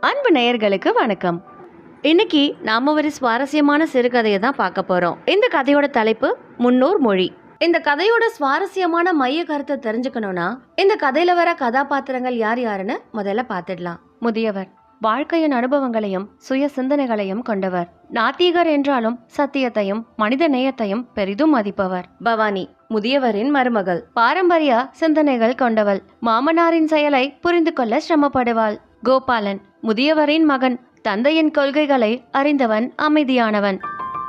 அன்பு நேயர்களுக்கு வணக்கம். இன்னைக்கு நாம ஒரு சுவாரஸ்யமான சிறுகதையை தான் பார்க்க போறோம். இந்த கதையோட தலைப்பு முன்னோர் மொழி. இந்த கதையோட சுவாரஸ்யமான மைய கருத்தை தெரிஞ்சுக்கணும்னா இந்த கதையில வர கதாபாத்திரங்கள் யார் யாருன்னு முதல்ல பார்த்துடலாம். முதியவர் வாழ்க்கையின் அனுபவங்களையும் சுய சிந்தனைகளையும் கொண்டவர். நாத்திகர் என்றாலும் சத்தியத்தையும் மனித நேயத்தையும் பெரிதும் மதிப்பவர். பவானி முதியவரின் மருமகள். பாரம்பரிய சிந்தனைகள் கொண்டவள். மாமனாரின் செயலை புரிந்து கொள்ள சிரமப்படுவாள். கோபாலன் முதியவரின் மகன் தந்தையின் கொள்கைகளை அறிந்தவன் அமைதியானவன்.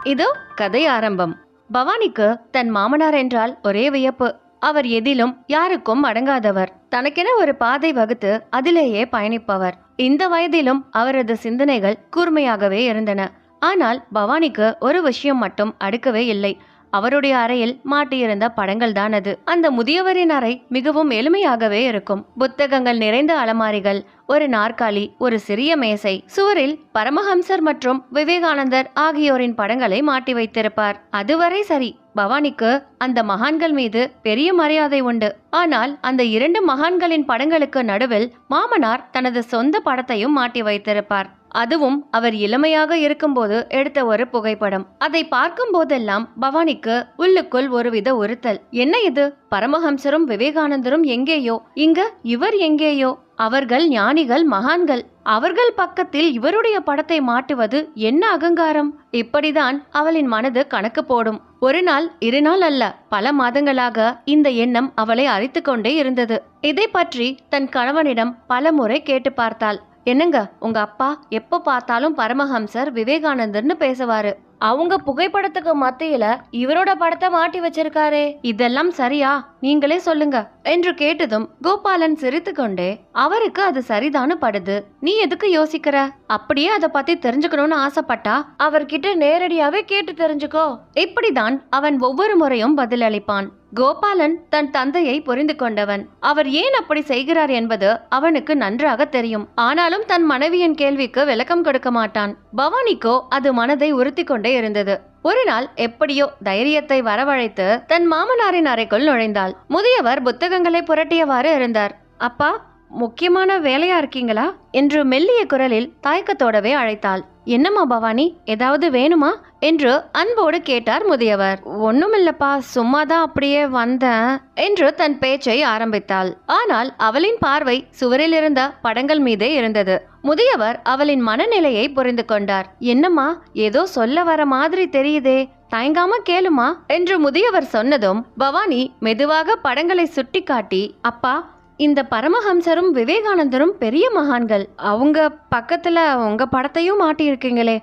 இதோ கதை ஆரம்பம். பவானிக்கு தன் மாமனார் என்றால் ஒரே வியப்பு. அவர் எதிலும் யாருக்கும் அடங்காதவர். தனக்கென ஒரு பாதை வகுத்து அதிலேயே பயணிப்பவர். இந்த வயதிலும் அவரது சிந்தனைகள் கூர்மையாகவே இருந்தன. ஆனால் பவானிக்கு ஒரு விஷயம் மட்டும் அடுக்கவே இல்லை. அவருடைய அறையில் மாட்டியிருந்த படங்கள் தான் அது. அந்த முதியவரின் அறை மிகவும் எளிமையாகவே இருக்கும். புத்தகங்கள் நிறைந்த அலமாரிகள் ஒரு நாற்காலி ஒரு சிறிய மேசை சுவரில் பரமஹம்சர் மற்றும் விவேகானந்தர் ஆகியோரின் படங்களை மாட்டி வைத்திருப்பார். அதுவரை சரி பவானிக்கு அந்த மகான்கள் மீது பெரிய மரியாதை உண்டு. ஆனால் அந்த இரண்டு மகான்களின் படங்களுக்கு நடுவில் மாமனார் தனது சொந்த படத்தையும் மாட்டி வைத்திருப்பார். அதுவும் அவர் இளமையாக இருக்கும்போது எடுத்த ஒரு புகைப்படம். அதை பார்க்கும் போதெல்லாம் பவானிக்கு உள்ளுக்குள் ஒருவித உறுத்தல். என்ன இது? பரமஹம்சரும் விவேகானந்தரும் எங்கேயோ? இங்க இவர் எங்கேயோ? அவர்கள் ஞானிகள் மகான்கள். அவர்கள் பக்கத்தில் இவருடைய படத்தை மாட்டுவது என்ன அகங்காரம்? இப்படிதான் அவளின் மனது கணக்கு போடும். ஒரு நாள் இரு நாள் அல்ல பல மாதங்களாக இந்த எண்ணம் அவளை அரித்து கொண்டே இருந்தது. இதை பற்றி தன் கணவனிடம் பல முறை கேட்டு பார்த்தாள். என்னங்க உங்க அப்பா எப்ப பார்த்தாலும் பரமஹம்சர் விவேகானந்தர்னு பேசுவாரு. அவங்க புகைப்படத்துக்கு மத்தியில இவரோட படத்தை மாட்டி வச்சிருக்காரே. இதெல்லாம் சரியா? நீங்களே சொல்லுங்க என்று கேட்டதும் கோபாலன் சிரித்து கொண்டே அவருக்கு அது சரிதானு படுது. நீ எதுக்கு யோசிக்கிற? அப்படியே அதை பத்தி தெரிஞ்சுக்கணும்னு ஆசைப்பட்டா? அவர்கிட்ட நேரடியாவே கேட்டு தெரிஞ்சுக்கோ. இப்படிதான் அவன் ஒவ்வொரு முறையும் பதிலளிப்பான். கோபாலன் தன் தந்தையை புரிந்து கொண்டவன். அவர் ஏன் அப்படி செய்கிறார் என்பது அவனுக்கு நன்றாக தெரியும். ஆனாலும் தன் மனைவியின் கேள்விக்கு விளக்கம் கொடுக்க மாட்டான். பவானிக்கோ அது மனதை உறுத்தி கொண்டே இருந்தது. ஒரு நாள் எப்படியோ தைரியத்தை வரவழைத்து தன் மாமனாரின் அறைக்குள் நுழைந்தாள். முதியவர் புத்தகங்களை புரட்டியவாறு இருந்தார். அப்பா முக்கியமான வேலையா இருக்கீங்களா? என்று மெல்லிய குரலில் தயக்கத்தோடவே அழைத்தாள். என்னம்மா பவானி? ஏதாவது வேணுமா? என்று அன்போடு கேட்டார் முதியவர். ஒண்ணுமில்லப்பா சும்மாதான் அப்படியே வந்தேன் என்று தன் பேச்சை ஆரம்பித்தாள். ஆனால் அவளின் பார்வை சுவரில் இருந்த படங்கள் மீதே இருந்தது. முதியவர் அவளின் மனநிலையை புரிந்து கொண்டார். என்னம்மா ஏதோ சொல்ல வர மாதிரி தெரியுதே தயங்காம கேளுமா? என்று முதியவர் சொன்னதும் பவானி மெதுவாக படங்களை சுட்டிக்காட்டி அப்பா இந்த பரமஹம்சரும் விவேகானந்தரும் பெரிய மகான்கள். அவங்க பக்கத்தில் உங்கள் படத்தையும் மாட்டியிருக்கீங்களே.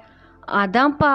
அதான்ப்பா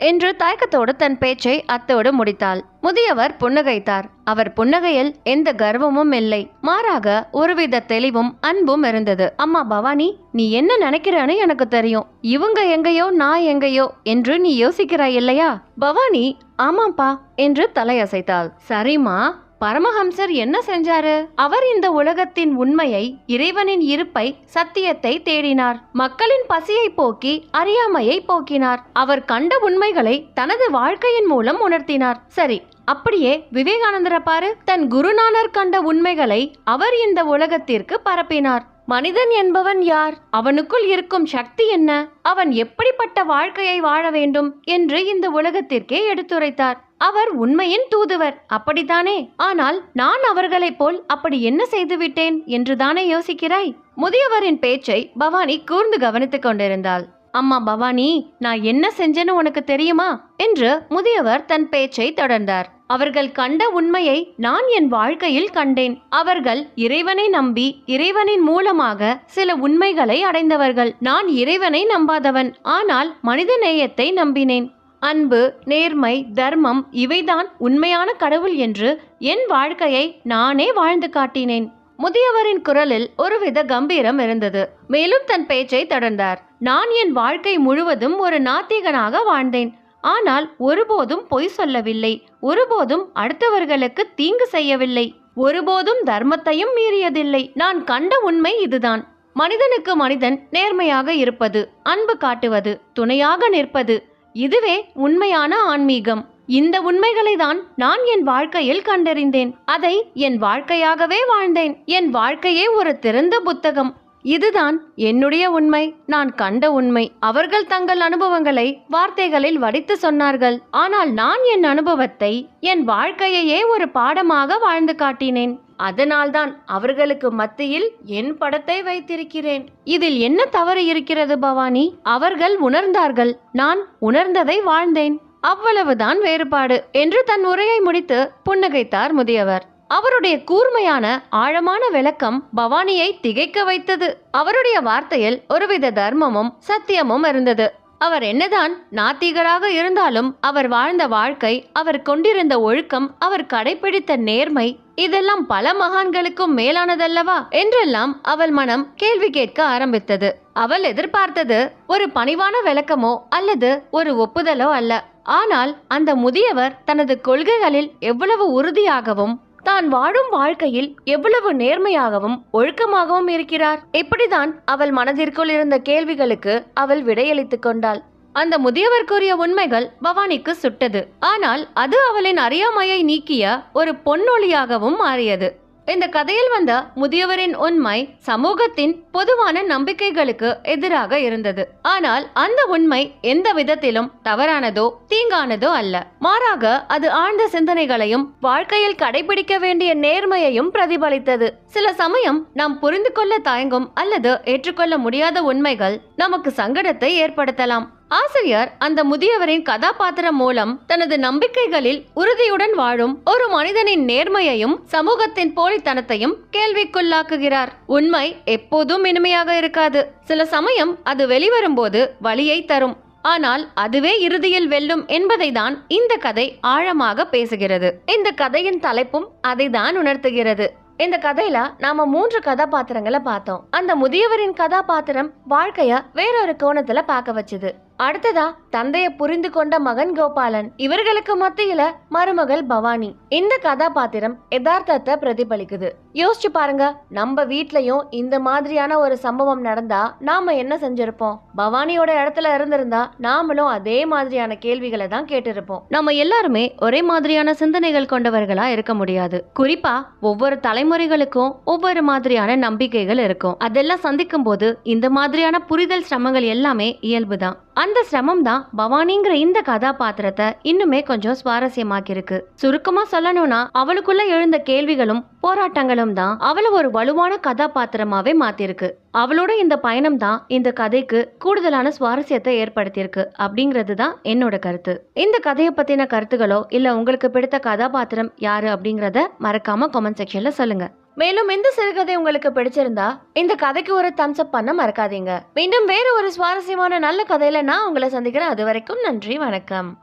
என்று தயக்கத்தோடு தன் பேச்சை அத்தோடு முடித்தாள். முதியவர் புன்னகைத்தார். அவர் புன்னகையில் எந்த கர்வமும் இல்லை. மாறாக ஒருவித தெளிவும் அன்பும் இருந்தது. அம்மா பவானி நீ என்ன நினைக்கிறன்னு எனக்கு தெரியும். இவங்க எங்கேயோ நான் எங்கேயோ என்று நீ யோசிக்கிறாய் இல்லையா? பவானி ஆமாப்பா என்று தலையசைத்தாள். சரிம்மா பரமஹம்சர் என்ன செஞ்சாரு? அவர் இந்த உலகத்தின் உண்மையை இறைவனின் இருப்பை சத்தியத்தை தேடினார். மக்களின் பசியை போக்கி அறியாமையை போக்கினார். அவர் கண்ட உண்மைகளை தனது வாழ்க்கையின் மூலம் உணர்த்தினார். சரி அப்படியே விவேகானந்தர பாரு. தன் குருநானர் கண்ட உண்மைகளை அவர் இந்த உலகத்திற்கு பரப்பினார். மனிதன் என்பவன் யார்? அவனுக்குள் இருக்கும் சக்தி என்ன? அவன் எப்படிப்பட்ட வாழ்க்கையை வாழ வேண்டும் என்று இந்த உலகத்திற்கே எடுத்துரைத்தார். அவர் உண்மையின் தூதுவர். அப்படித்தானே? ஆனால் நான் அவர்களைப் போல் அப்படி என்ன செய்துவிட்டேன் என்றுதானே யோசிக்கிறாய்? முதியவரின் பேச்சை பவானி கூர்ந்து கவனித்துக் கொண்டிருந்தாள். அம்மா பவானி நான் என்ன செஞ்சேன்னு உனக்கு தெரியுமா? என்று முதியவர் தன் பேச்சை தொடர்ந்தார். அவர்கள் கண்ட உண்மையை நான் என் வாழ்க்கையில் கண்டேன். அவர்கள் இறைவனை நம்பி இறைவனின் மூலமாக சில உண்மைகளை அடைந்தவர்கள். நான் இறைவனை நம்பாதவன். ஆனால் மனித நேயத்தை நம்பினேன். அன்பு நேர்மை தர்மம் இவைதான் உண்மையான கடவுள் என்று என் வாழ்க்கையை நானே வாழ்ந்து காட்டினேன். முதியவரின் குரலில் ஒருவித கம்பீரம் இருந்தது. மேலும் தன் பேச்சை தொடர்ந்தார். நான் என் வாழ்க்கை முழுவதும் ஒரு நாத்திகனாக வாழ்ந்தேன். ஆனால் ஒருபோதும் பொய் சொல்லவில்லை. ஒருபோதும் அடுத்தவர்களுக்கு தீங்கு செய்யவில்லை. ஒருபோதும் தர்மத்தையும் மீறியதில்லை. நான் கண்ட உண்மை இதுதான். மனிதனுக்கு மனிதன் நேர்மையாக இருப்பது அன்பு காட்டுவது துணையாக நிற்பது இதுவே உண்மையான ஆன்மீகம். இந்த உண்மைகளை தான் நான் என் வாழ்க்கையில் கண்டறிந்தேன். அதை என் வாழ்க்கையாகவே வாழ்ந்தேன். என் வாழ்க்கையே ஒரு திறந்த புத்தகம். இதுதான் என்னுடைய உண்மை. நான் கண்ட உண்மை. அவர்கள் தங்கள் அனுபவங்களை வார்த்தைகளில் வடித்து சொன்னார்கள். ஆனால் நான் என் அனுபவத்தை என் வாழ்க்கையையே ஒரு பாடமாக வாழ்ந்து காட்டினேன். அதனால்தான் அவர்களுக்கு மத்தியில் என் படத்தை வைத்திருக்கிறேன். இதில் என்ன தவறு இருக்கிறது பவானி? அவர்கள் உணர்ந்தார்கள். நான் உணர்ந்ததை வாழ்ந்தேன். அவ்வளவுதான் வேறுபாடு என்று தன் உரையை முடித்து புன்னகைத்தார் முதியவர். அவருடைய கூர்மையான ஆழமான விளக்கம் பவானியை திகைக்க வைத்தது. அவருடைய வார்த்தையில் ஒருவித தர்மமும் சத்தியமும் இருந்தது. அவர் என்னதான் நாத்திகராக இருந்தாலும் அவர் வாழ்ந்த வாழ்க்கை அவர் கொண்டிருந்த ஒழுக்கம் அவர் கடைபிடித்த நேர்மை இதெல்லாம் பல மகான்களுக்கும் மேலானதல்லவா? என்றெல்லாம் அவள் மனம் கேள்வி கேட்க ஆரம்பித்தது. அவள் எதிர்பார்த்தது ஒரு பணிவான விளக்கமோ அல்லது ஒரு ஒப்புதலோ அல்ல. ஆனால் அந்த முதியவர் தனது கொள்கைகளில் எவ்வளவு உறுதியாகவும் தான் வாழும் வாழ்க்கையில் எவ்வளவு நேர்மையாகவும் ஒழுக்கமாகவும் இருக்கிறார்? இப்படிதான் அவள் மனதிற்குள் இருந்த கேள்விகளுக்கு அவள் விடையளித்துக் கொண்டாள். அந்த முதியவர் கூறிய உண்மைகள் பவானிக்கு சுட்டது. ஆனால் அது அவளின் அறியாமையை நீக்கிய ஒரு பொன்னொழியாகவும் மாறியது. இந்த கதையில் வந்த முதியவரின் உண்மை சமூகத்தின் பொதுவான நம்பிக்கைகளுக்கு எதிராக இருந்தது. ஆனால் அந்த உண்மை எந்த விதத்திலும் தவறானதோ தீங்கானதோ அல்ல. மாறாக அது ஆழ்ந்த சிந்தனைகளையும் வாழ்க்கையில் கடைபிடிக்க வேண்டிய நேர்மையையும் பிரதிபலித்தது. சில சமயம் நாம் புரிந்து கொள்ள தயங்கும் அல்லது ஏற்றுக்கொள்ள முடியாத உண்மைகள் நமக்கு சங்கடத்தை ஏற்படுத்தலாம். ஆசிரியர் அந்த முதியவரின் கதாபாத்திரம் மூலம் தனது நம்பிக்கைகளில் உறுதியுடன் வாழும் ஒரு மனிதனின் நேர்மையையும் சமூகத்தின் போலித்தனத்தையும் கேள்விக்குள்ளாக்குகிறார். உண்மை எப்போதும் இனிமையாக இருக்காது. சில சமயம் அது வெளிவரும்போது வழியை தரும். ஆனால் அதுவே இறுதியில் வெல்லும் என்பதை தான் இந்த கதை ஆழமாக பேசுகிறது. இந்த கதையின் தலைப்பும் அதை தான் உணர்த்துகிறது. இந்த கதையில நாம மூன்று கதாபாத்திரங்களை பார்த்தோம். அந்த முதியவரின் கதாபாத்திரம் வாழ்க்கைய வேறொரு கோணத்துல பார்க்க வச்சுது. அடுத்ததா தந்தைய புரிந்து கொண்ட மகன் கோபாலன். இவர்களுக்கு மத்தியில மருமகள் பவானி. இந்த கதாபாத்திரம் யதார்த்தத்தை பிரதிபலிக்குது. யோசிச்சு பாருங்க நம்ம வீட்லயும் இந்த மாதிரியான ஒரு சம்பவம் நடந்தா நாம என்ன செஞ்சிருப்போம்? பவானியோட இடத்துல இருந்திருந்தா நாமளும் அதே மாதிரியான கேள்விகளை தான் கேட்டிருப்போம். நம்ம எல்லாருமே ஒரே மாதிரியான சிந்தனைகள் கொண்டவர்களா இருக்க முடியாது. குறிப்பா ஒவ்வொரு தலைமுறைகளுக்கும் ஒவ்வொரு மாதிரியான நம்பிக்கைகள் இருக்கும். அதெல்லாம் சந்திக்கும் போது இந்த மாதிரியான புரிதல் சிரமங்கள் எல்லாமே இயல்புதான். அந்த சிரமம் தான் பவானிங்கிற இந்த கதாபாத்திரத்தை இன்னுமே கொஞ்சம் சுவாரஸ்யமாக்கியிருக்கு. சுருக்கமா சொல்லணும்னா அவளுக்குள்ள எழுந்த கேள்விகளும் போராட்டங்களும் தான் அவளை ஒரு வலுவான கதாபாத்திரமாவே மாத்திருக்கு அவளோட இந்த பயணம் தான் இந்த கதைக்கு கூடுதலான சுவாரஸ்யத்தை ஏற்படுத்தியிருக்கு அப்படிங்கிறது தான் என்னோட கருத்து. இந்த கதையை பத்தின கருத்துகளோ இல்ல உங்களுக்கு பிடித்த கதாபாத்திரம் யாரு அப்படிங்கறத மறக்காம கமெண்ட் செக்ஷன்ல சொல்லுங்க. மேலும் இந்த சிறுகதை உங்களுக்கு பிடிச்சிருந்தா இந்த கதைக்கு ஒரு தம்ஸ் அப் பண்ண மறக்காதீங்க. மீண்டும் வேற ஒரு சுவாரஸ்யமான நல்ல கதையில நான் உங்களை சந்திக்கிறேன். அது வரைக்கும் நன்றி வணக்கம்.